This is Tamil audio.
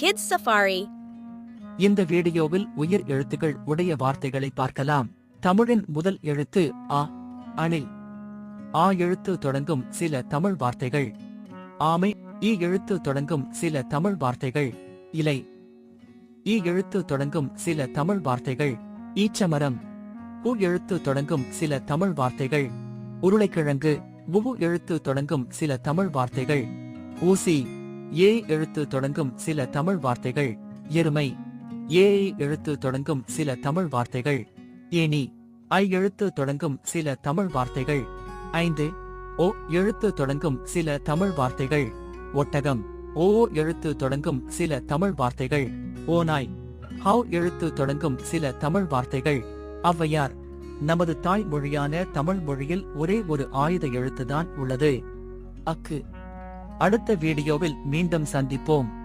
Kids Safari. இந்த வீடியோவில் உயிர் எழுத்துக்கள் உடைய வார்த்தைகளை பார்க்கலாம். தமிழின் முதல் எழுத்து ஆ அணில். ஆ எழுத்து தொடங்கும் சில தமிழ் வார்த்தைகள். ஆமை ஈ எழுத்து தொடங்கும் சில தமிழ் வார்த்தைகள். இலை. ஈ எழுத்து தொடங்கும் சில தமிழ் வார்த்தைகள். ஈச்சமரம். உ எழுத்து தொடங்கும் சில தமிழ் வார்த்தைகள். உருளைக்கிழங்கு உவு எழுத்து தொடங்கும் சில தமிழ் வார்த்தைகள். ஊசி. ஏ எழுத்து தொடங்கும் சில தமிழ் வார்த்தைகள். எருமை. ஏ எழுத்து தொடங்கும் சில தமிழ் வார்த்தைகள். ஏனி ஐ எழுத்து தொடங்கும் சில தமிழ் வார்த்தைகள். ஐந்து. ஓ எழுத்து தொடங்கும் சில தமிழ் வார்த்தைகள். ஒட்டகம். ஓ எழுத்து தொடங்கும் சில தமிழ் வார்த்தைகள். ஓநாய். ஹவ் எழுத்து தொடங்கும் சில தமிழ் வார்த்தைகள். ஔவையார். நமது தாய் மொழியான தமிழ் மொழியில் ஒரே ஒரு ஆயுத எழுத்துதான் உள்ளது. அக்கு. அடுத்த வீடியோவில் மீண்டும் சந்திப்போம்.